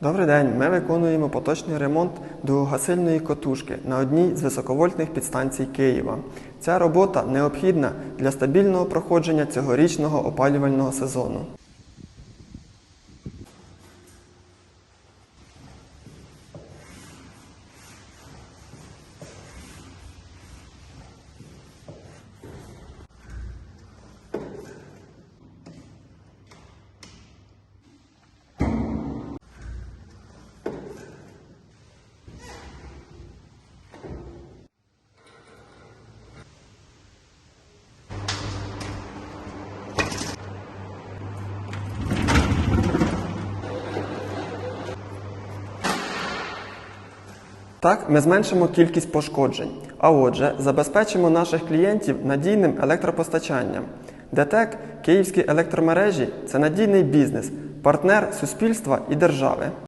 Добрий день. Ми виконуємо поточний ремонт дугогасильної котушки на одній з високовольтних підстанцій Києва. Ця робота необхідна для стабільного проходження цьогорічного опалювального сезону. Так, ми зменшимо кількість пошкоджень, а отже, забезпечимо наших клієнтів надійним електропостачанням. ДТЕК Київські електромережі це надійний бізнес, партнер суспільства і держави.